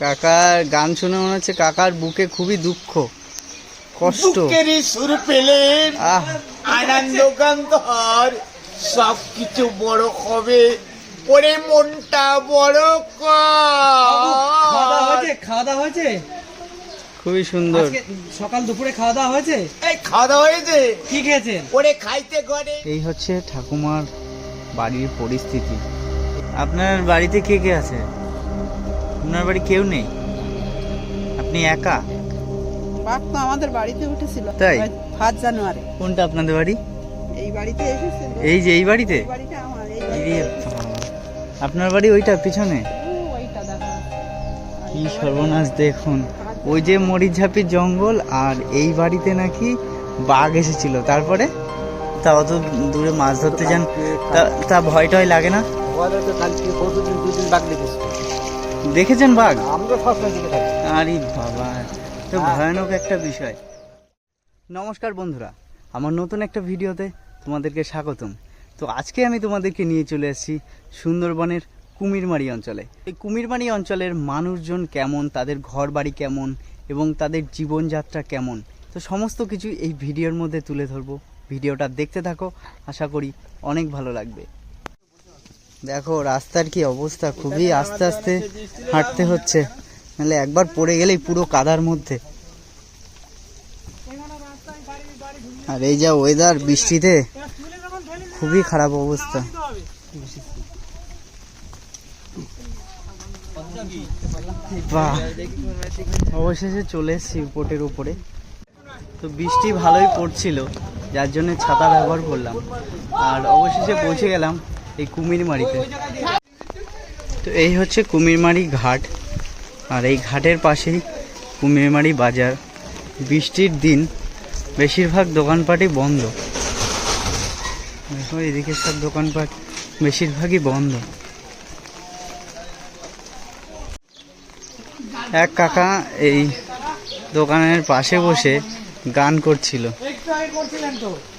কাকার গান শুনে মনে হচ্ছে কাকার বুকে খুবই দুঃখ কষ্ট। সুর পেলেন। আহ। আনন্দ গান্ধর সব কিছু বড় হবে। ওরে মনটা বড় খাওয়া দাওয়া হয়েছে? খাওয়া দাওয়া হয়েছে? খুবই সুন্দর। সকাল দুপুরে খাওয়া দাওয়া হয়েছে? এই খাওয়া দাওয়া হয়েছে? কি খেয়েছেন? ওরে খাইতে ঘরে। এই হচ্ছে ঠাকুমার বাড়ির পরিস্থিতি। আপনার বাড়িতে কে কে আছে? আপনার বাড়ি কেউ নেই? আপনি একা? বাঘ তো আমাদের বাড়িতে উঠেছিল তাই? First January. কোনটা আপনাদের বাড়ি? এই বাড়িতে এসেছিল। এই যে এই বাড়িতে? বাড়িটা আমার এই বাড়িতে। আপনার বাড়ি ওইটা পিছনে? ওইটা দেখো। কি সর্বনাশ দেখুন। ওই যে মরিচঝাপির জঙ্গল আর এই বাড়িতে নাকি বাঘ এসেছিল। তারপরে? তা অত দূরে মাছ ধরতে যান। তা- তা ভয় টয় লাগে না? কালকে দুদিন বাঘ দেখেছি। দেখেছেন বাঘ? আমরা সবসময় দিকে থাকি। আরে বাবা তো ভয়ানক একটা বিষয়। নমস্কার বন্ধুরা আমার নতুন একটা ভিডিওতে তোমাদেরকে স্বাগতম। তো আজকে আমি তোমাদেরকে নিয়ে চলে এসেছি সুন্দরবনের কুমিরমারি অঞ্চলে। এই কুমিরমারি অঞ্চলের মানুষজন কেমন তাদের ঘর বাড়ি কেমন এবং তাদের জীবনযাত্রা কেমন? তো সমস্ত কিছু এই ভিডিওর মধ্যে তুলে ধরবো। ভিডিওটা দেখতে থাকো আশা করি অনেক ভালো লাগবে। দেখো, রাস্তার কি অবস্থা? খুবই আস্তে আস্তে হাঁটতে হচ্ছে। নাহলে একবার পড়ে গেলেই পুরো কাদার মধ্যে। আর এই যা ওয়েদার বৃষ্টিতে, খুবই খারাপ অবস্থা। বাহ! অবশেষে চলে এসেছি বোটের উপরে। তো বৃষ্টি ভালোই পড়ছিল, যার জন্য ছাতা ব্যবহার করলাম। আর অবশেষে পৌঁছে গেলাম এই কুমিরমারিতে। তো এই হচ্ছে কুমিরমারি ঘাট। আর এই ঘাটের পাশেই কুমিরমারি বাজার। বৃষ্টির দিন বেশিরভাগ দোকানপাটই বন্ধ। দেখো, এদিকে সব দোকানপাট বেশিরভাগই বন্ধ। এক কাকা এই দোকানের পাশে বসে গান করছিল।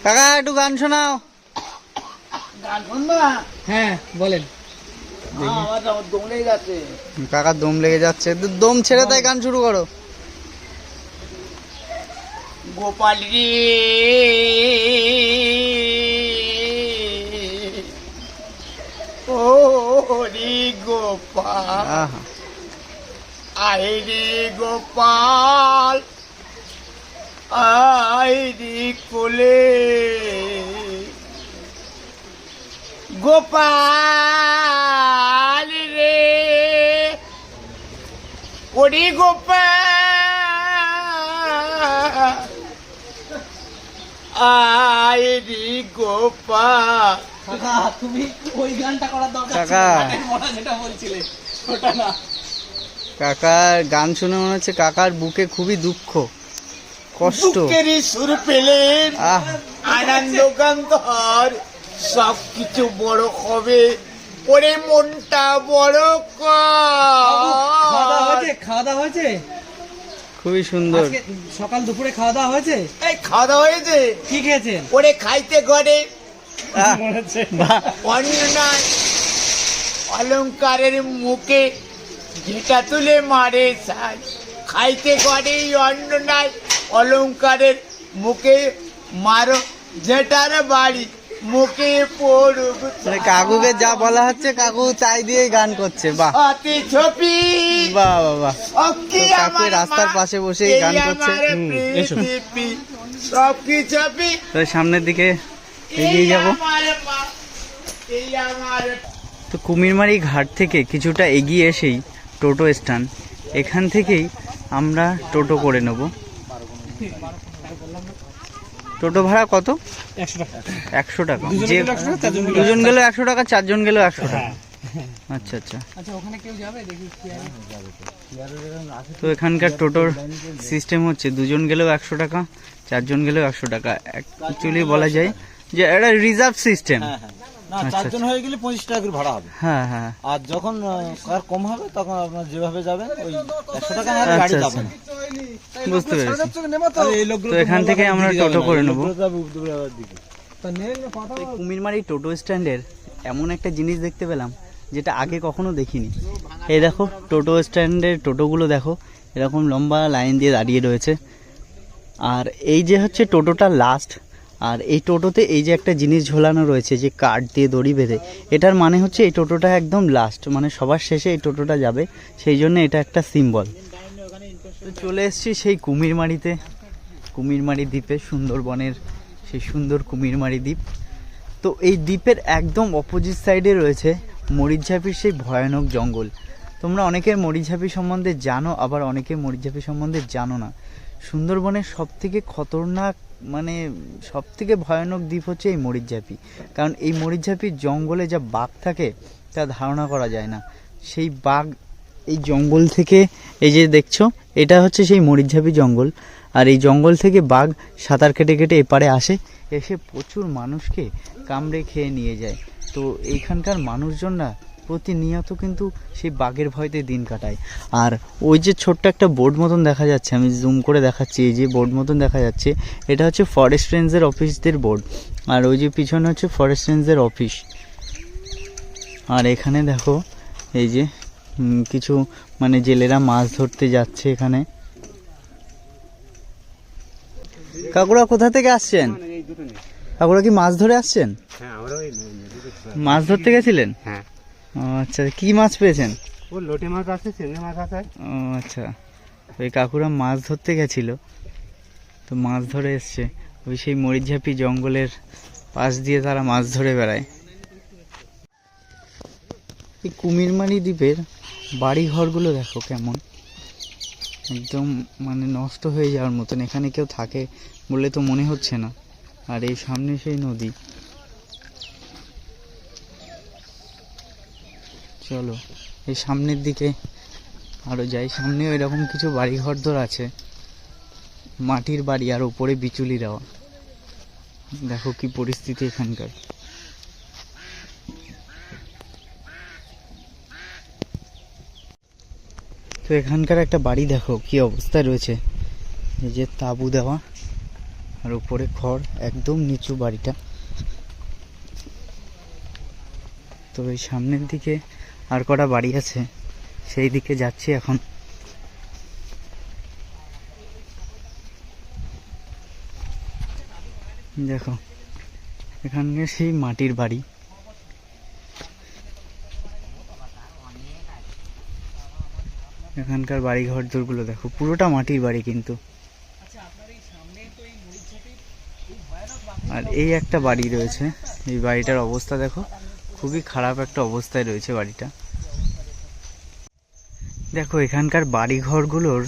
কাকা, একটু গান শোনাও। হ্যাঁ বলেন। কাকার দম লেগে যাচ্ছে। তো দম ছেড়ে তাই গান শুরু করো। গোপাল রে। ও রে গোপাল। রে গোপাল। রে কোলে। গোপাল রে। ওরে গোপাল। আয় রে গোপাল। কাকা তুমি ওই গানটা করার দরকার কাকা। যেটা বলছিলে ওটা না। কাকার গান শুনে মনে হচ্ছে কাকার বুকে খুবই দুঃখ কষ্ট। সুর পেলেন। আহ। আনন্দ গান্ধর সব কিছু বড় হবে। ওরে মনটা বড় খাওয়া হয়েছে? খাওয়া দাওয়া হয়েছে? খুবই সুন্দর। সকাল দুপুরে খাওয়া দাওয়া হয়েছে? এই খাওয়া দাওয়া হয়েছে? কি খেয়েছেন? ওরে খাইতে ঘরে। অন্যায় অলঙ্কারের মুখে যেটা তুলে মারে সাই খাইতে ঘরে অন্ন নাই অলঙ্কারের মুখে মারো যেটার বাড়ি। মুখে পড়ুক মানে কাকুকে যা বলা হচ্ছে কাকু তাই দিয়ে গান করছে বাহ। অতি ছবি। বাহ বাহ বাহ। কাকু রাস্তার পাশে বসেই গান করছে। তো সামনের দিকে এগিয়ে যাব। তো কুমিরমারি ঘাট থেকে কিছুটা এগিয়ে এসেই টোটো স্ট্যান্ড। এখান থেকেই আমরা টোটো করে নেব। টোটো ভাড়া কত? একশো টাকা। একশো টাকা। যে গেলে 100 টাকা, চারজন গেলে দুজন গেলেও একশো টাকা চারজন গেলেও একশো টাকা। আচ্ছা আচ্ছা। আচ্ছা ওখানে কেউ যাবে? দেখি কি আছে। তো এখানকার টোটোর সিস্টেম হচ্ছে দুজন গেলেও একশো টাকা চারজন গেলেও একশো টাকা। অ্যাকচুয়ালি বলা যায় যে এটা রিজার্ভ সিস্টেম। হ্যাঁ হ্যাঁ। না আচ্ছা, চারজন হয়ে গেলে পঁচিশ টাকা করে ভাড়া হবে। হ্যাঁ হ্যাঁ। আর যখন কার কম হবে তখন আপনার যেভাবে যাবেন ওই একশো টাকা গাড়ি আচ্ছা। যাবে আচ্ছা বুঝতে পেরেছি। তো। এখান থেকে আমরা টোটো করে নেব। কুমিরমারি টোটো স্ট্যান্ডের এমন একটা জিনিস দেখতে পেলাম যেটা আগে কখনো দেখিনি। এই দেখো টোটো স্ট্যান্ডের টোটোগুলো দেখো এরকম লম্বা লাইন দিয়ে দাঁড়িয়ে রয়েছে। আর এই যে হচ্ছে টোটোটা লাস্ট আর এই টোটোতে এই যে একটা জিনিস ঝোলানো রয়েছে যে কাঠ দিয়ে দড়ি বেঁধে এটার মানে হচ্ছে এই টোটোটা একদম লাস্ট মানে সবার শেষে এই টোটোটা যাবে। সেই জন্য এটা একটা সিম্বল তো চলে এসেছি সেই কুমিরমারিতে কুমিরমারি দ্বীপে, সুন্দরবনের সেই সুন্দর কুমিরমারি দ্বীপ। তো এই দ্বীপের একদম অপোজিট সাইডে রয়েছে মরিচঝাপির সেই ভয়ানক জঙ্গল। তোমরা অনেকের মরিচঝাপি সম্বন্ধে জানো, আবার অনেকে মরিচঝাপি সম্বন্ধে জানো না। সুন্দরবনের সব থেকে খতরনাক মানে সব থেকে ভয়ানক দ্বীপ হচ্ছে এই মরিচঝাপি। কারণ এই মরিচঝাপির জঙ্গলে যা বাঘ থাকে, তা ধারণা করা যায় না। সেই বাঘ এই জঙ্গল থেকে, এই যে দেখছ এটা হচ্ছে সেই মরিচঝাপি জঙ্গল। আর এই জঙ্গল থেকে বাঘ সাঁতার কেটে কেটে এপারে আসে, এসে প্রচুর মানুষকে কামড়ে খেয়ে নিয়ে যায়। তো এইখানকার মানুষজনরা প্রতিনিয়ত কিন্তু সেই বাঘের ভয়তে দিন কাটায়। আর ওই যে ছোট্ট একটা বোর্ড মতন দেখা যাচ্ছে, আমি জুম করে দেখাচ্ছি, এই যে বোর্ড মতন দেখা যাচ্ছে, এটা হচ্ছে ফরেস্ট রেঞ্জের অফিসদের বোর্ড। আর ওই যে পিছনে হচ্ছে ফরেস্ট রেঞ্জের অফিস আর এখানে দেখো, এই যে কিছু মানে জেলেরা মাছ ধরতে যাচ্ছে এখানে। কাকুরা কোথা থেকে আসছেন? নেই কাকুরা কি মাছ ধরে আসছেন? হ্যাঁ মাছ ধরতে গেছিলেন? হ্যাঁ। আচ্ছা কি মাছ পেয়েছেন? ও লোটে মাছ আছে চিংড়ি মাছ আছে। ও আচ্ছা ওই কাকুরা মাছ ধরতে গেছিল। তো মাছ ধরে এসছে। ওই সেই মরিচঝাপি জঙ্গলের পাশ দিয়ে তারা মাছ ধরে বেড়ায়। এই কুমিরমারি দ্বীপের বাড়ি ঘরগুলো দেখো কেমন। একদম মানে নষ্ট হয়ে যাওয়ার মতন, এখানে কেউ থাকে বলে তো মনে হচ্ছে না। আর এই সামনে সেই নদী। চলো, এই সামনের দিকে আরও যাই। সামনেও এরকম কিছু বাড়ি ঘরদোর আছে। মাটির বাড়ি আর উপরে বিচুলি দেওয়া। দেখো কি পরিস্থিতি এখানকার। তো এখানকার একটা বাড়ি দেখো, কি অবস্থায় রয়েছে। এই যে তাঁবু দেওয়া, আর উপরে খড়, একদম নিচু বাড়িটা। তো এই সামনের দিকে আর কটা বাড়ি আছে, সেই দিকে যাচ্ছি এখন। দেখো, এখানে সেই মাটির বাড়ি। এখানকার বাড়ি ঘর দূরগুলো দেখো পুরোটা মাটির বাড়ি কিন্তু। আর এই একটা বাড়ি রয়েছে এই বাড়িটার অবস্থা দেখো খুবই খারাপ একটা অবস্থায় রয়েছে বাড়িটা। দেখো এখানকার বাড়ি ঘরগুলোর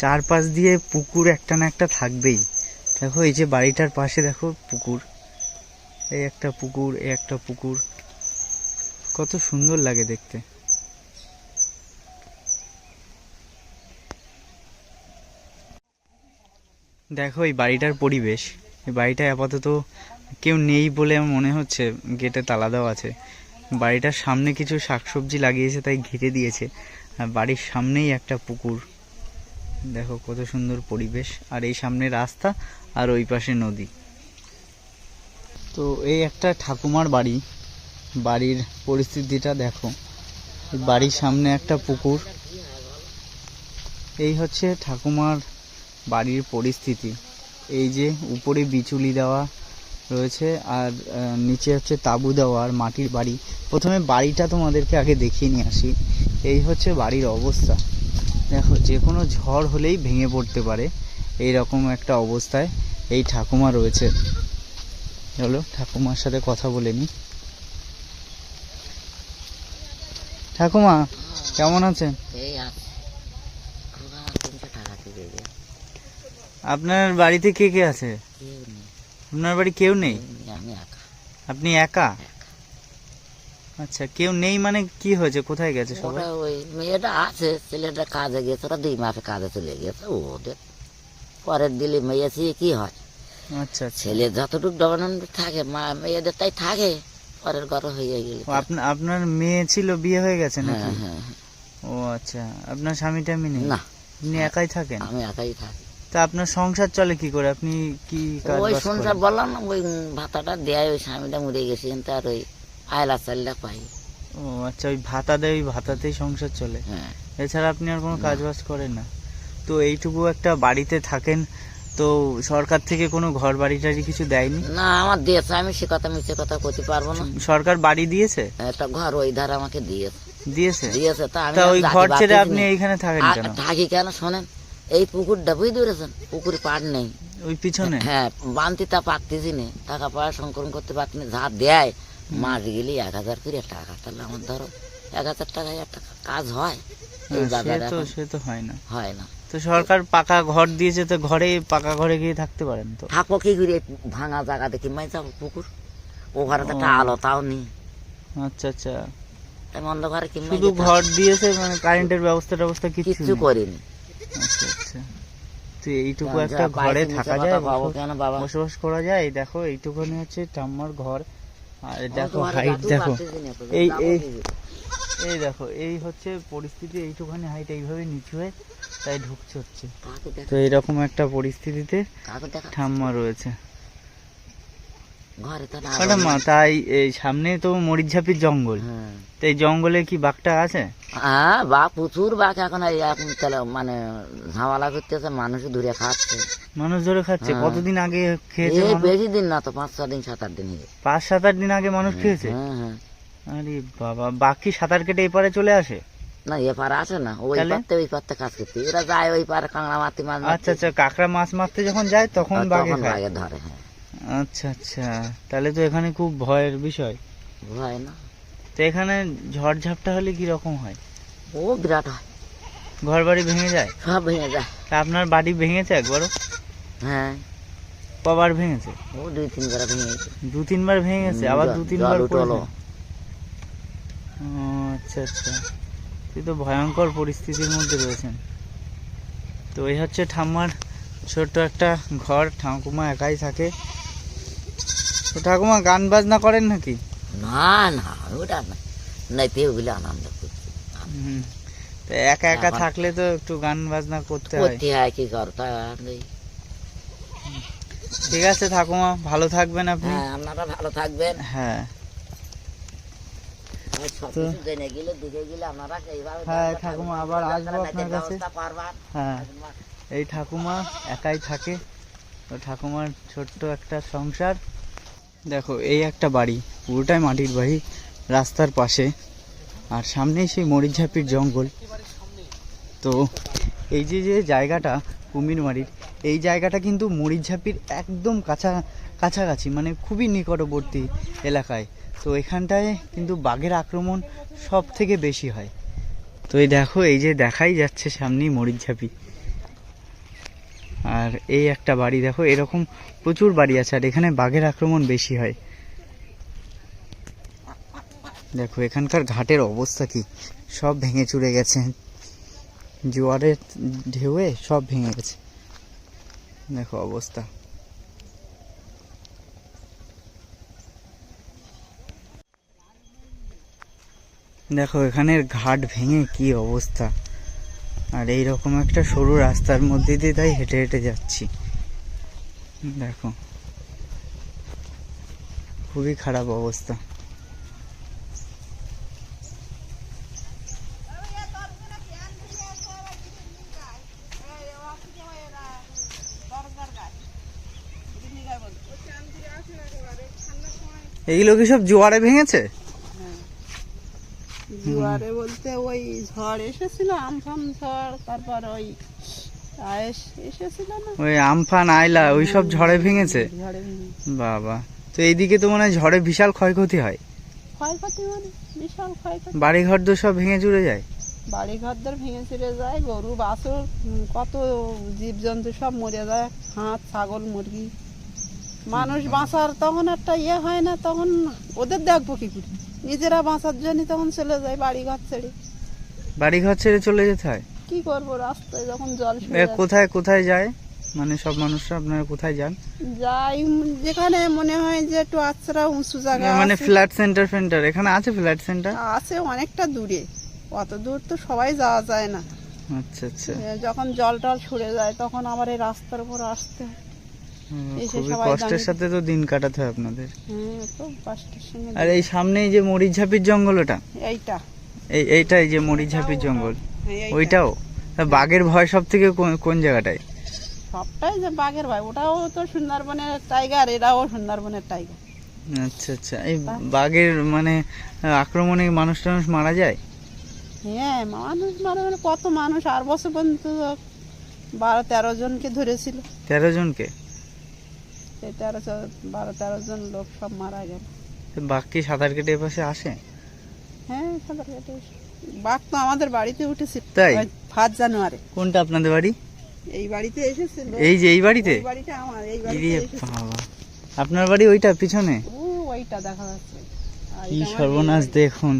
চারপাশ দিয়ে পুকুর একটা না একটা থাকবেই। দেখো এই যে বাড়িটার পাশে দেখো পুকুর এই একটা পুকুর এই একটা পুকুর। কত সুন্দর লাগে দেখতে। দেখো এই বাড়িটার পরিবেশ। এই বাড়িটায় আপাতত কেউ নেই বলে মনে হচ্ছে গেটে তালা দেওয়া আছে। বাড়িটার সামনে কিছু শাকসবজি লাগিয়েছে, তাই ঘিরে দিয়েছে। আর বাড়ির সামনেই একটা পুকুর। দেখো কত সুন্দর পরিবেশ। আর এই সামনে রাস্তা, আর ওই পাশে নদী। তো এই একটা ঠাকুমার বাড়ি। বাড়ির পরিস্থিতিটা দেখো। বাড়ির সামনে একটা পুকুর। এই হচ্ছে ঠাকুমার বাড়ির পরিস্থিতি। এই যে উপরে বিচুলি দেওয়া রয়েছে আর নিচে হচ্ছে তাঁবু দেওয়া আর মাটির বাড়ি। প্রথমে বাড়িটা তোমাদেরকে আগে দেখিয়ে নিয়ে আসি। এই হচ্ছে বাড়ির অবস্থা। দেখো, যে কোনো ঝড় হলেই ভেঙে পড়তে পারে। এই রকম একটা অবস্থায় এই ঠাকুমা রয়েছে। চলো ঠাকুমার সাথে কথা বলে নি ঠাকুমা, কেমন আছেন? এই খোকা তিনশো টাকা দিয়ে দে আপনার বাড়িতে কে কে আছে? আপনার বাড়ি কেউ নেই? আমি একা আপনি একা? আচ্ছা কেউ নেই মানে কি হয়েছে? কোথায় গেছে সবাই? ওই মেয়েটা আছে ছেলেটা কাজে গেছে ওরা দুই মাসে কাজে চলে গেছে ওদের পরের দিলে মেয়ে ছেলে কি হয়? আচ্ছা আচ্ছা। ছেলে যতটুকু ডবানন থাকে মা মেয়েদের তাই থাকে পরের ঘর হয়ে গেলে আপনার মেয়ে ছিল বিয়ে হয়ে গেছে নাকি? হ্যাঁ হ্যাঁ ও আচ্ছা। আপনার স্বামী টামি নেই? না। আপনি একাই থাকেন? আমি একাই থাকি। তা আপনার সংসার চলে কি করে? আপনি কি কাজ ওই সংসার বললাম না ওই ভাতাটা দেয় ওই স্বামীটা মরে গেছে কিন্তু আর ওই আয়লা চালটা পাই। ও আচ্ছা ওই ভাতা দেয় ওই ভাতাতেই সংসার চলে। হ্যাঁ। এছাড়া আপনি আর কোনো কাজ বাজ করেন না? তো এইটুকু একটা বাড়িতে থাকেন তো সরকার থেকে কোনো ঘর বাড়ি টাড়ি কিছু দেয়নি? না আমার দিয়েছে আমি সে কথা মিশে কথা করতে পারব না। সরকার বাড়ি দিয়েছে? একটা ঘর ওই ধারে আমাকে দিয়েছে। দিয়েছে? দিয়েছে তা আমি ওই ঘর ছেড়ে আপনি এইখানে থাকেন কেন? থাকি কেন শোনেন? এই পুকুরটা বুঝতে পেরেছেন পুকুরে পাড় নেই। ওই পিছনে? হ্যাঁ বানতে তা পারতেছি না টাকা পয়সা সংকলন করতে পারছি না যা দেয় মাস গেলে এক হাজার করে টাকা তাহলে আমার ধরো এক হাজার টাকায় একটা কাজ হয়। সে তো হয় না। হয় না। তো সরকার পাকা ঘর দিয়েছে তো ঘরে পাকা ঘরে গিয়ে থাকতে পারেন তো? থাকব কি করে? ভাঙা জায়গা দেখি মাই যাব পুকুর। ও ঘরে তো একটা। আলো তাও নেই। আচ্ছা আচ্ছা। অন্ধকারে কিনবে শুধু ঘর দিয়েছে মানে কারেন্টের ব্যবস্থা টবস্থা কিছু। করিনি। আচ্ছা আচ্ছা তো এইটুকু একটা ঘরে থাকা যায় বসবাস- কেন বাবা? বসবাস করা যায়। দেখো এইটুকুনি হচ্ছে ঠাম্মার ঘর। আর দেখো হাইট দেখো। এই- এই- এই দেখো এই হচ্ছে পরিস্থিতি এইটুখানি হাইট এইভাবে নিচু হয়ে তাই ঢুকছে হচ্ছে। তো এরকম একটা পরিস্থিতিতে ঠাম্মা রয়েছে। ঠাম্মা তাই এই সামনে তো মরিচঝাপির জঙ্গল। হ্যাঁ। তো এই জঙ্গলে কি বাঘটা আছে? হ্যাঁ বা প্রচুর বাঘ এখন এই এখন তাহলে মানে ঝামেলা করতেছে মানুষ ধরে খাচ্ছে। মানুষ ধরে খাচ্ছে? হ্যাঁ। কতদিন আগে খেয়েছে এই বেশি দিন না তো পাঁচ ছ দিন সাত আট দিন পাঁচ সাত আট দিন আগে মানুষ খেয়েছে? হ্যাঁ হ্যাঁ। আরে বাবা বাঘ কি সাঁতার কেটে এপারে চলে আসে? না এ পারে আসে না ওই পারতে ওই পারতে কাজ করতে। এরা যায় ওই পারে কাঁকড়া মারতে মাছ মারতে। আচ্ছা আচ্ছা কাঁকড়া মাছ মারতে যখন যায় তখন বাঘে বাঘে ধরে হ্যাঁ। আচ্ছা আচ্ছা তাহলে তো এখানে খুব ভয়ের বিষয়। ভয় না। তো এখানে ঝড়ঝাপটা হলে কি রকম হয়? ও বিরাট হয়। ঘর বাড়ি ভেঙে যায়? সব ভেঙে যায়। তা আপনার বাড়ি ভেঙেছে একবারও? হ্যাঁ। কবার ভেঙেছে? ও দুই তিন করে ভেঙে গেছে। দু তিনবার ভেঙে গেছে আবার দু তিনবার ও, আচ্ছা আচ্ছা। তুই তো ভয়ঙ্কর পরিস্থিতির মধ্যে রয়েছেন। তো এই হচ্ছে ঠাম্মার ছোট্ট একটা ঘর ঠাকুমা একাই থাকে। তো ঠাকুমা গান বাজনা করেন নাকি? না না। ওটা না নাই। পেয়ে ওগুলো আনন্দ করছি হুম। তো একা একা থাকলে তো একটু গান বাজনা করতে হয়। করতে হয় কি করতে ঠিক আছে ঠাকুমা ভালো থাকবেন আপনি। হ্যাঁ আপনারা ভালো থাকবেন। হ্যাঁ। হ্যাঁ, ঠাকুমা, আবার আসব আপনার কাছে। হ্যাঁ। এই ঠাকুমা একাই থাকে। তো ঠাকুমার ছোট্ট একটা সংসার। দেখো এই একটা বাড়ি পুরোটাই মাটির বাড়ি। রাস্তার পাশে। আর সামনেই সেই মরিচঝাপির জঙ্গল। তো এই যে যে জায়গাটা কুমিরমারির, এই জায়গাটা কিন্তু মরিচঝাপির একদম কাছা, কাছাকাছি মানে খুবই নিকটবর্তী এলাকায়। তো এখানটায় কিন্তু বাঘের আক্রমণ সব থেকে বেশি হয়। তো এই দেখো, এই যে দেখাই যাচ্ছে সামনেই মরিচঝাপি। আর এই একটা বাড়ি, দেখো, এরকম প্রচুর বাড়ি আছে, আর এখানে বাঘের আক্রমণ বেশি হয়। দেখো, এখানকার ঘাটের অবস্থা কি? সব ভেঙে চুরে গেছে। জোয়ারের ঢেউয়ে সব ভেঙে গেছে। দেখো অবস্থা। দেখো, এখানের ঘাট ভেঙে কি অবস্থা। আর এই রকম একটা সরু রাস্তার মধ্যে দিয়ে তাই হেঁটে হেঁটে যাচ্ছি। দেখো, খুবই খারাপ অবস্থা। এইগুলো কি সব জোয়ারে ভেঙেছে? জোয়ারে বলতে ওই ঝড় এসেছিল আমফান ঝড় তারপর ওই ওই আমফান আইলা ওই সব ঝড়ে ভেঙেছে। বাবা তো এইদিকে তো মনে হয় ঝড়ে বিশাল ক্ষয়ক্ষতি হয়। ক্ষয়ক্ষতি মানে বিশাল ক্ষয়ক্ষতি। বাড়িঘর তো সব ভেঙে চুরে যায়। বাড়ি ঘরদের ভেঙে ছিঁড়ে যায় গরু বাছুর কত জীবজন্তু সব মরে যায় হাঁস ছাগল মুরগি। মানুষ বাঁচার তখন একটা ইয়ে হয় না তখন ওদের দেখব কি করে। নিজেরা বাঁচার জন্য তখন চলে যায় বাড়ি ঘর ছেড়ে। বাড়িঘর ছেড়ে চলে যেতে হয়? কি করব রাস্তায় যখন জল। কোথায় কোথায় যায়? মানে সব মানুষরা আপনারা কোথায় যান? যাই যেখানে মনে হয় যে একটু আছড়া উঁচু জায়গা মানে ফ্ল্যাট সেন্টার ফেন্টার এখানে আছে ফ্ল্যাট সেন্টার? আছে অনেকটা দূরে অত দূর তো সবাই যাওয়া যায় না। আচ্ছা আচ্ছা। যখন জল টল ছুড়ে যায় তখন আবার এই রাস্তার উপর আসতে হয়। খুবই কষ্টের সাথে তো দিন কাটাতে হয় আপনাদের। আর এই সামনেই যে মরিচঝাপির জঙ্গল ওটা? এইটা। এই এইটাই যে মরিচঝাপির জঙ্গল। হ্যাঁ, ওইটাও? বাঘের ভয় সব থেকে কোন- জায়গাটায়? সবটাই যে বাঘের ভাই ওটাও তো সুন্দরবনের টাইগার এটাও সুন্দরবনের টাইগার। আচ্ছা আচ্ছা। এই বাঘের মানে আক্রমণে মানুষ টানুষ মারা যায়? হ্যাঁ মানুষ মানে মানে কত মানুষ? আর বছর পর্যন্ত বারো তেরো জনকে ধরেছিল। তেরো জনকে? তেরো বারো তেরো জন লোক সব মারা গেল। বাঘ সাঁতার কেটে আসে? হ্যাঁ সাঁতার কেটে বাঘ তো আমাদের বাড়িতে উঠেছিল তাই? First January. কোনটা আপনাদের বাড়ি? এই বাড়িতে এই যে এই বাড়িতে? বাড়িটা আমার এই বাড়িতে আপনার বাড়ি ওইটা পিছনে? ও ওইটা দেখা যাচ্ছে। কি সর্বনাশ দেখুন।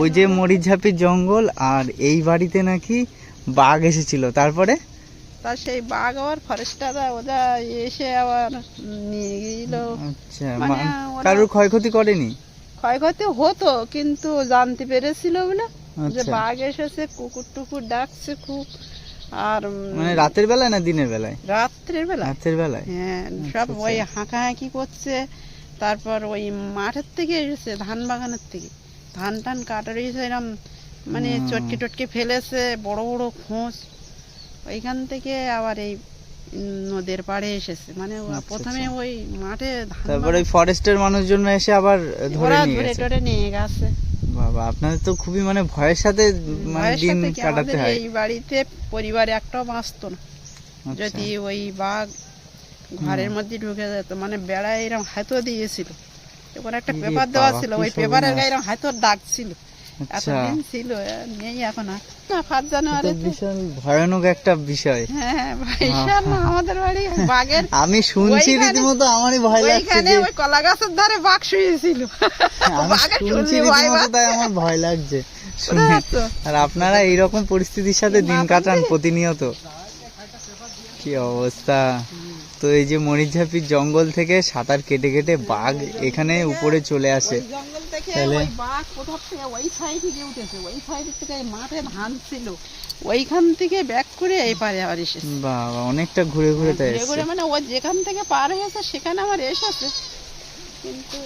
ওই যে মরিচঝাপির জঙ্গল আর এই বাড়িতে নাকি বাঘ এসেছিল। তারপরে? তার সেই বাঘ আবার ফরেস্টাররা ওরা এসে আবার নিয়ে গেল। আচ্ছা মানে কারোর ক্ষয়ক্ষতি করেনি? ক্ষয়ক্ষতি হতো কিন্তু জানতে পেরেছিল বলে যে আচ্ছা। বাঘ এসেছে কুকুর টুকুর ডাকছে খুব আর মানে রাতের বেলায় না দিনের বেলায়? রাত্রের বেলা রাতের বেলায়? হ্যাঁ আচ্ছা, সব আচ্ছা। ওই হাঁকাহাঁকি করছে তারপর ওই মাঠের থেকে এসেছে ধান বাগানের থেকে। ধান টান কাটার এসে এরম মানে। চটকে টটকে ফেলেছে বড় বড় খোঁজ। ওইখান থেকে আবার এই নদের পাড়ে এসেছে। মানে আচ্ছা, প্রথমে আচ্ছা। ওই মাঠে তারপরে ওই ফরেস্টের মানুষজন এসে আবার ধরে নিয়ে গেছে। নিয়ে গেছে। বাবা আপনাদের তো খুবই মানে ভয়ের সাথে মানে দিন কাটাতে হয়। এই বাড়িতে পরিবার একটাও বাঁচতো না। আচ্ছা। যদি ওই বাঘ ঘরের মধ্যে ঢুকে যেত মানে বেড়ায় এরকম হাতও দিয়েছিল। এবার একটা পেপার দেওয়া ছিল ওই পেপারের। গায়ে এরকম হাতর দাগ ছিল এতদিন ছিল নেই এখন আর। না জানুয়ারি বিশাল ভয়ানক একটা বিষয়। হ্যাঁ ভাই আমাদের বাড়ি বাঘের আমি শুনছি রীতিমতো আমারই ভয় লাগছে ওইখানে ওই কলা গাছের ধারে বাঘ শুয়েছিল। বাঘের শুনছি রীতিমতো তাই আমার ভয় লাগছে। শুনে? আর আপনারা এইরকম পরিস্থিতির সাথে দিন কাটান প্রতিনিয়ত। কি অবস্থা? তো এই যে মরিচঝাপির জঙ্গল থেকে সাঁতার কেটে কেটে বাঘ এখানে উপরে চলে আসে। ওই জঙ্গল থেকে তাহলে? ওই বাঘ কোথার থেকে ওই সাইডে গিয়ে উঠেছে ওই সাইড থেকে মাঠে ধান ছিল ওইখান থেকে ব্যাক করে এই আবার এসেছে। বাবা অনেকটা ঘুরে ঘুরে তাই ঘুরে ঘুরে মানে ও যেখান থেকে পার হয়েছে সেখানে আমার এসেছে। কিন্তু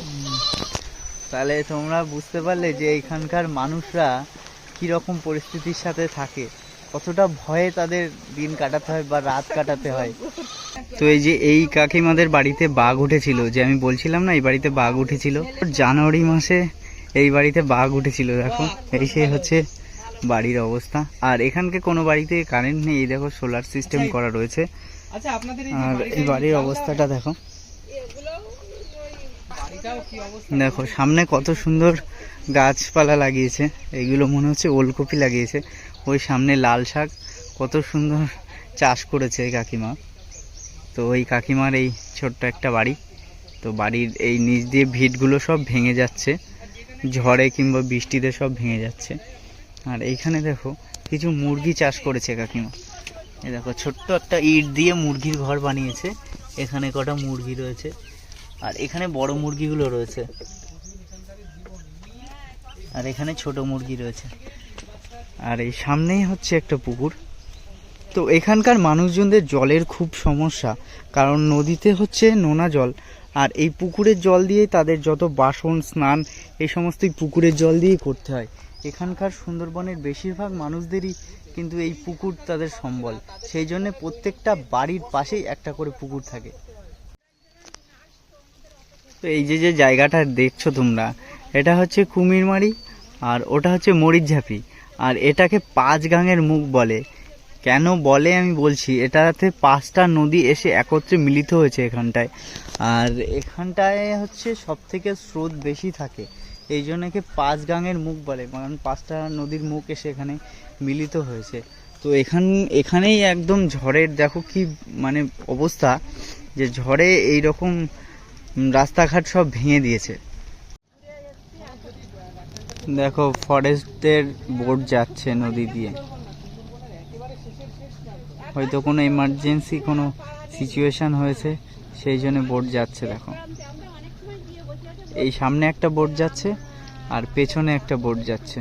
তাহলে তোমরা বুঝতে পারলে যে এখানকার মানুষরা কি রকম পরিস্থিতির সাথে থাকে। কতটা ভয়ে তাদের দিন কাটাতে হয় বা রাত কাটাতে হয়। তো এই যে এই কাকিমাদের বাড়িতে বাঘ উঠেছিল যে আমি বলছিলাম না এই বাড়িতে বাঘ উঠেছিল। জানুয়ারি মাসে এই বাড়িতে বাঘ উঠেছিল দেখো। এই সে হচ্ছে বাড়ির অবস্থা। আর এখানকে কোনো বাড়িতে কারেন্ট নেই এই দেখো সোলার সিস্টেম করা রয়েছে। আচ্ছা আর এই বাড়ির অবস্থাটা দেখো। দেখো সামনে কত সুন্দর গাছপালা লাগিয়েছে। এগুলো মনে হচ্ছে ওলকপি লাগিয়েছে। ওই সামনে লাল শাক, কত সুন্দর চাষ করেছে কাকিমা। তো ওই কাকিমার এই ছোট্ট একটা বাড়ি। তো বাড়ির এই নিচ দিয়ে ভিটগুলো সব ভেঙে যাচ্ছে, ঝড়ে কিংবা বৃষ্টিতে সব ভেঙে যাচ্ছে। আর এইখানে দেখো, কিছু মুরগি চাষ করেছে কাকিমা। এই দেখো, ছোট্ট একটা ইট দিয়ে মুরগির ঘর বানিয়েছে। এখানে কটা মুরগি রয়েছে। আর এখানে বড় মুরগিগুলো রয়েছে। আর এখানে ছোট মুরগি রয়েছে। আর এই সামনেই হচ্ছে একটা পুকুর। তো এখানকার মানুষজনদের জলের খুব সমস্যা, কারণ নদীতে হচ্ছে নোনা জল, আর এই পুকুরের জল দিয়েই তাদের যত বাসন, স্নান, এই সমস্ত এই পুকুরের জল দিয়েই করতে হয়। এখানকার সুন্দরবনের বেশিরভাগ মানুষদেরই কিন্তু এই পুকুর তাদের সম্বল। সেই জন্য প্রত্যেকটা বাড়ির পাশেই একটা করে পুকুর থাকে। তো এই যে যে জায়গাটা দেখছ তোমরা, এটা হচ্ছে কুমিরমারি, আর ওটা হচ্ছে মরিচঝাপি। আর এটাকে পাঁচ গাঙের মুখ বলে। কেন বলে আমি বলছি, এটাতে পাঁচটা নদী এসে একত্রে মিলিত হয়েছে এখানটায়। আর এখানটায় হচ্ছে সব থেকে স্রোত বেশি থাকে। এই জন্য একে পাঁচ গাঙের মুখ বলে, কারণ পাঁচটা নদীর মুখ এসে এখানে মিলিত হয়েছে। তো এখান, এখানেই একদম ঝড়ের, দেখো কি মানে অবস্থা, যে ঝড়ে এই রকম রাস্তাঘাট সব ভেঙে দিয়েছে। দেখো ফরেস্টের বোট যাচ্ছে নদী দিয়ে। হয়তো কোনো এমার্জেন্সি কোনো সিচুয়েশন হয়েছে, সেই জন্য বোট যাচ্ছে, দেখো। এই সামনে একটা বোট যাচ্ছে আর পেছনে একটা বোট যাচ্ছে।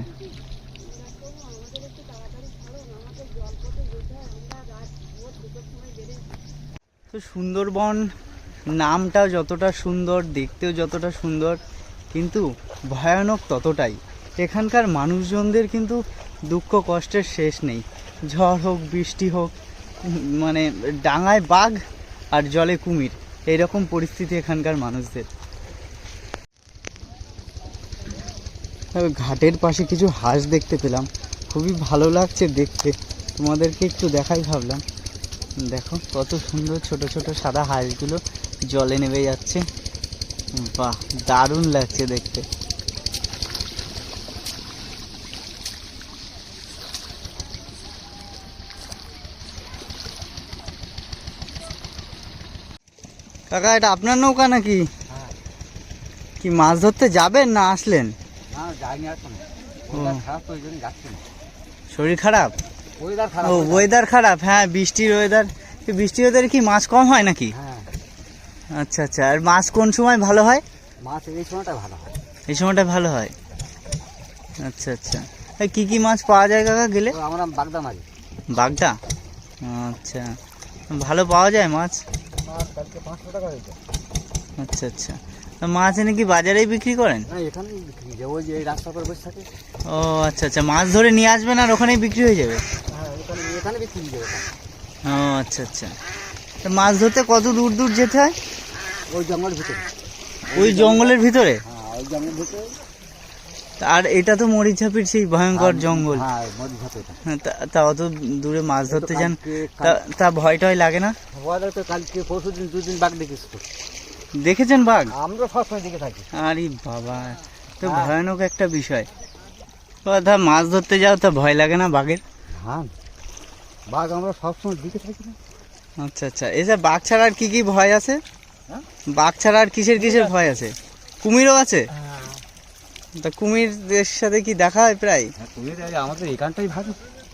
তো সুন্দরবন নামটাও যতটা সুন্দর, দেখতেও যতটা সুন্দর, কিন্তু ভয়ানক ততটাই। এখানকার মানুষজনদের কিন্তু দুঃখ কষ্টের শেষ নেই। ঝড় হোক, বৃষ্টি হোক মানে ডাঙায় বাঘ আর জলে কুমির, এইরকম পরিস্থিতি এখানকার মানুষদের। ঘাটের পাশে কিছু হাঁস দেখতে পেলাম। খুবই ভালো লাগছে দেখতে। তোমাদেরকে একটু দেখাই ভাবলাম। দেখো কত সুন্দর ছোট ছোট সাদা হাঁসগুলো জলে নেমে যাচ্ছে। বাহ, দারুণ লাগছে দেখতে। কাকা এটা আপনার নৌকা নাকি? কি মাছ ধরতে যাবেন না আসলেন? শরীর খারাপ? ও ওয়েদার খারাপ হ্যাঁ বৃষ্টির ওয়েদার বৃষ্টির ওয়েদারে কি মাছ কম হয় নাকি? হ্যাঁ। আচ্ছা আচ্ছা আর মাছ কোন সময় ভালো হয়? মাছ এই সময়টা ভালো হয়। এই সময়টা ভালো হয়? আচ্ছা আচ্ছা। কি কি মাছ পাওয়া যায় কাকা গেলে? আমরা বাগদা মারি বাগদা? আচ্ছা। ভালো পাওয়া যায় মাছ? মাছ কালকে পাঁচশো টাকা হয়েছে। আচ্ছা আচ্ছা। মাছ এনে কি বাজারেই বিক্রি করেন? না এখানে বিক্রি যে যে এই রাস্তা করে বসে থাকে। ও আচ্ছা আচ্ছা। মাছ ধরে নিয়ে আসবেন আর ওখানেই বিক্রি হয়ে যাবে? হ্যাঁ এখানে এখানে বিক্রি যাবে। ও আচ্ছা আচ্ছা। তা মাছ ধরতে কত দূর দূর যেতে হয়? ওই জঙ্গলের ভিতরে। ওই জঙ্গলের ভিতরে? হ্যাঁ ওই জঙ্গলের ভিতরে। আর এটা তো মরিচাপির সেই ভয়ঙ্কর জঙ্গল। হ্যাঁ হ্যাঁ, তা তা অত দূরে মাছ ধরতে যান। তা তা ভয় টয় লাগে না? তো কালকে পরশু দিন দুদিন বাঘ দেখেছি দেখেছেন বাঘ? আমরা সবসময় দেখে থাকি। আরে বাবা তো হ্যাঁ। ভয়ানক একটা বিষয়। কথা মাছ ধরতে যাও তা ভয় লাগে না বাঘের? হ্যাঁ। বাঘ আমরা সবসময় দেখে থাকি না। আচ্ছা আচ্ছা। এসব বাঘ ছাড়া আর কি কি ভয় আছে? হ্যাঁ? বাঘ ছাড়া আর কিসের কিসের ভয় আছে? কুমিরও আছে? তা কুমিরদের সাথে কি দেখা হয় প্রায়? হ্যাঁ তুমি আমাদের এখানটাই ভাবি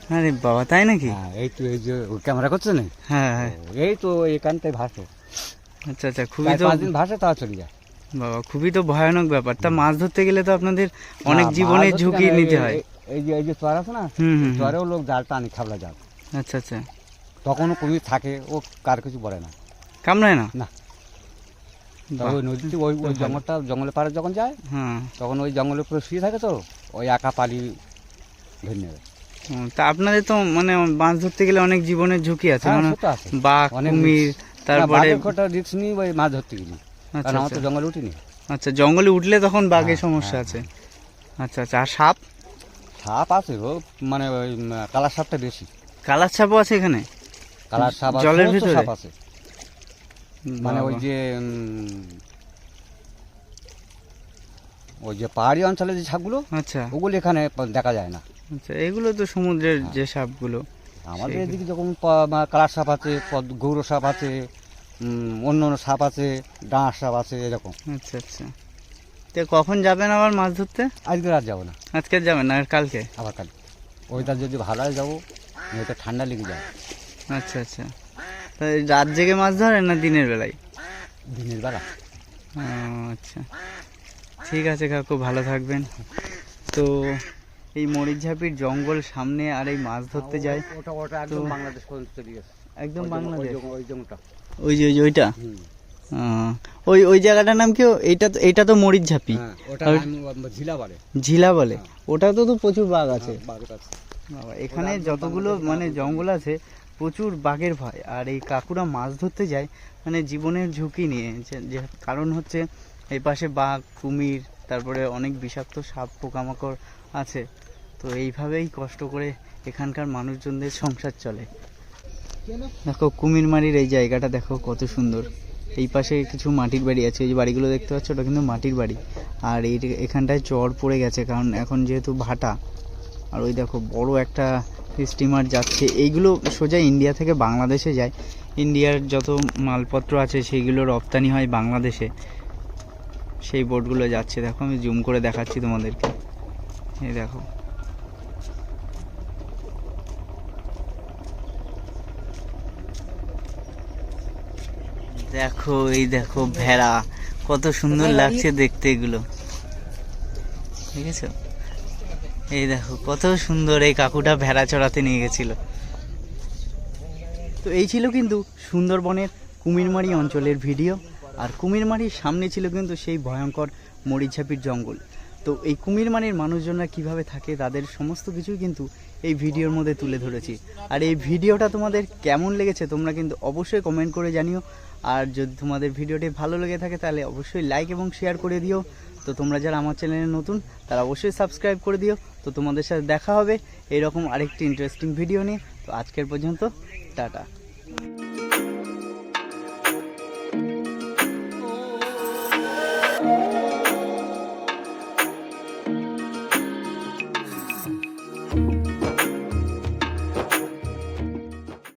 আরে বাবা তাই নাকি? হ্যাঁ এই তো এই যে ও ক্যামেরা করছে না? হ্যাঁ হ্যাঁ। এই তো এখানটাই ভাসে। আচ্ছা আচ্ছা খুবই তো পাঁচ দিন ভাসে তা চলে যায়। বাবা খুবই তো ভয়ানক ব্যাপার। তা মাছ ধরতে গেলে তো আপনাদের অনেক জীবনের ঝুঁকি নিতে হয়। এই- যে এই যে চর আছে না হুম হুম হুম। চরেও লোক জাল টানে খাবলা জাল। আচ্ছা আচ্ছা। তখনও কুমির থাকে ও কার কিছু বলে না। কামড়ায় না? না। ওই নদীতে ওই ওই জঙ্গলটা জঙ্গলের পাড়ে যখন যায় হ্যাঁ। তখন ওই জঙ্গলের উপরে শুয়ে থাকে তো ওই একা পালি ধরে নেবে তা আপনাদের তো মানে মাছ ধরতে গেলে অনেক জীবনের ঝুঁকি আছে হ্যাঁ, মানে। বাঘ কুমির তারপরে কটা নিয়ে ওই মাছ ধরতে গেলি। আচ্ছা কারণ আমার তো আচ্ছা। জঙ্গলে উঠিনি। আচ্ছা জঙ্গলে উঠলে তখন বাঘের হ্যাঁ, সমস্যা আছে। আচ্ছা আচ্ছা আর সাপ? সাপ আছে ও মানে ওই কালার সাপটা বেশি। কালার সাপও আছে এখানে? কালার সাপ জলের ভিতরে? সাপ আছে। মানে ওই যে ওই যে পাহাড়ি অঞ্চলে যে সাপগুলো আচ্ছা। ওগুলো এখানে দেখা যায় না। আচ্ছা এগুলো তো সমুদ্রের যে সাপগুলো আমাদের এদিকে যখন কালার সাপ আছে গৌর সাপ আছে অন্য অন্য সাপ আছে ডাঁশ সাপ আছে এরকম। আচ্ছা আচ্ছা। তো কখন যাবেন আবার মাছ ধরতে? আজকে রাত যাব না। আজকে যাবেন না কালকে? আবার কাল ওইটার যদি ভালো হয় যাব নয়তো ঠান্ডা লেগে যায়। আচ্ছা আচ্ছা। রাত জেগে মাছ ধরেন না দিনের বেলায়? দিনের বেলা। আচ্ছা। ঠিক আছে কাকু ভালো থাকবেন। তো এই মরিচঝাপির জঙ্গল সামনে আর এই মাছ ধরতে যায় ওটা ওটা একদম বাংলাদেশ একদম বাংলাদেশ? ওই যে ওই যে ওইটা? ওই ওই জায়গাটার নাম কি এইটা তো এইটা তো মরিচঝাপি। হ্যাঁ ওটা ঝিলা বলে। ঝিলা বলে? ওটাতে তো প্রচুর বাঘ আছে। বাবা, এখানে যতগুলো মানে জঙ্গল আছে প্রচুর বাঘের ভয়। আর এই কাকুরা মাছ ধরতে যায় মানে জীবনের ঝুঁকি নিয়ে। যে- কারণ হচ্ছে এই পাশে বাঘ, কুমির, তারপরে অনেক বিষাক্ত সাপ, পোকামাকড় আছে। তো এইভাবেই কষ্ট করে এখানকার মানুষজনদের সংসার চলে। দেখো, কুমিরমারির এই জায়গাটা দেখো কত সুন্দর। এই পাশে কিছু মাটির বাড়ি আছে। এই যে বাড়িগুলো দেখতে পাচ্ছ, ওটা কিন্তু মাটির বাড়ি। আর এই এখানটায় চর পড়ে গেছে, কারণ এখন যেহেতু ভাটা, আর ওই দেখো বড় একটা স্টিমার যাচ্ছে। এইগুলো সোজা ইন্ডিয়া থেকে বাংলাদেশে যায়। ইন্ডিয়ার যত মালপত্র আছে সেইগুলো রপ্তানি হয় বাংলাদেশে। সেই বোটগুলো যাচ্ছে। দেখো আমি জুম করে দেখাচ্ছি তোমাদেরকে। এই দেখো। দেখো এই দেখো ভেড়া। কত সুন্দর লাগছে দেখতে এগুলো। ঠিক আছে এই দেখো, কত সুন্দর এই কাকুটা ভেড়া চড়াতে নিয়ে গেছিল। তো এই ছিল কিন্তু সুন্দরবনের কুমিরমারি অঞ্চলের ভিডিও, আর কুমিরমারির সামনে ছিল কিন্তু সেই ভয়ঙ্কর মরিচাপির জঙ্গল। তো এই কুমিরমারির মানুষজনরা কীভাবে থাকে, তাদের সমস্ত কিছুই কিন্তু এই ভিডিওর মধ্যে তুলে ধরেছি। আর এই ভিডিওটা তোমাদের কেমন লেগেছে, তোমরা কিন্তু অবশ্যই কমেন্ট করে জানিও। আর যদি তোমাদের ভিডিওটি ভালো লেগে থাকে, তাহলে অবশ্যই লাইক এবং শেয়ার করে দিও। তো তোমরা যারা আমার চ্যানেলে নতুন, তারা অবশ্যই সাবস্ক্রাইব করে দিও। তো তোমাদের সাথে দেখা হবে। এরকম আরেকটি ইন্টারেস্টিং ভিডিও নিয়ে। তো আজকের পর্যন্ত, টাটা।